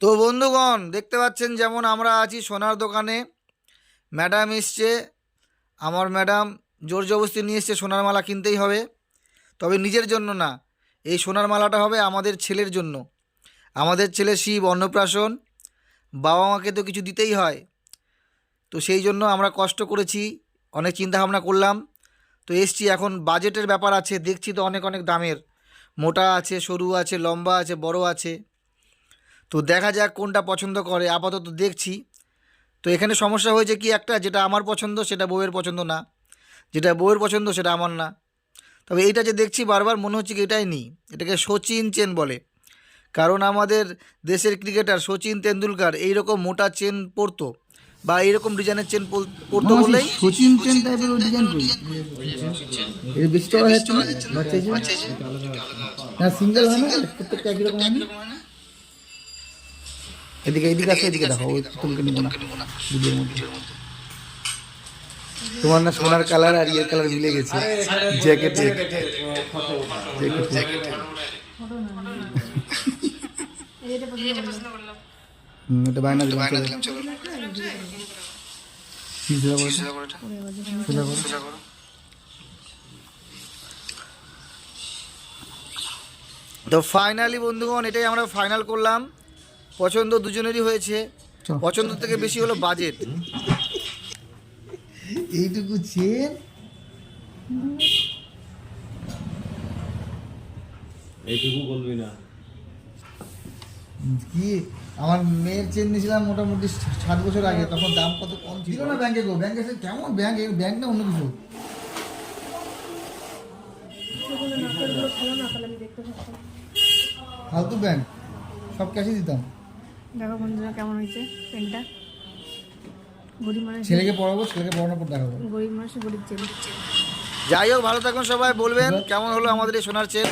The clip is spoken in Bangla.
তো বন্ধুগণ, দেখতে পাচ্ছেন যেমন আমরা আছি সোনার দোকানে। ম্যাডাম এসছে, আমার ম্যাডাম জোর জবস্তি নিয়ে এসছে, সোনার মালা কিনতেই হবে। তবে নিজের জন্য না, এই সোনার মালাটা হবে আমাদের ছেলের জন্য। আমাদের ছেলে শিব অন্নপ্রাশন বাবা মাকে তো কিছু দিতেই হয়। তো সেই জন্য আমরা কষ্ট করেছি, অনেক চিন্তা ভাবনা করলাম। তো এসছি, এখন বাজেটের ব্যাপার আছে, দেখছি তো অনেক অনেক দামের। মোটা আছে, সরু আছে, লম্বা আছে, বড় আছে। তো দেখা যাক কোনটা পছন্দ করে আপাতত দেখছি। তো এখানে সমস্যা হয়েছে কি একটা যেটা আমার পছন্দ সেটা বউয়ের পছন্দ না। যেটা বউয়ের পছন্দ সেটা আমার না। তবে এইটা যে দেখছি বারবার মনে হচ্ছে কি এটাই নিই। এটাকে সচিন চেন বলে। কারণ আমাদের দেশের ক্রিকেটার সচিন তেন্ডুলকার এইরকম মোটা চেন পরতো বা এইরকম ডিজাইনের চেন পর- পরতো বলেই। সচিন টেন টাইপের ওই ডিজাইন এর বেশি টাকা যাচ্ছে না? না সিঙ্গেল হয় না? প্রত্যেকটা একই রকম হয়? না এদিকে এদিকে আসো এদিকে দেখো ওই পুতুলকে নিবো না দুটোর মধ্যে। তোমার না সোনার কালার আর ইয়ের কালার মিলে গেছে। জ্যাকেটে জ্যাকেটে। এটা বায়না দিলাম চলো। কি সেটা বলো। তো? বলো। তো ফাইনালি বন্ধুগণ এটাই আমরা ফাইনাল করলাম। পছন্দ দুজনেরই হয়েছে। পছন্দ থেকে বেশি হলো বাজেট এইটুকু চেন। এইটুকু বলবি না। কি? আমার মেয়ের চেন নিয়েছিলাম মোটামুটি সাত বছর আগে তখন দাম কত কম ছিল? না ব্যাংকে গো ব্যাংকে এসে কেমন ব্যাংক? ব্যাংক না অন্য কিছু? ফালতু ব্যাংক সব ক্যাশই দিতাম। দেখো বন্ধুরা কেমন হয়েছে পেনটা? গরিব মানুষ ছেলেকে পড়াবো ছেলেকে পড়ানোর পর দেখাবো। গরিব মানুষ গরিব ছেলে। যাই হোক ভালো থাকুন সবাই বলবেন কেমন হলো আমাদের এই সোনার চেন?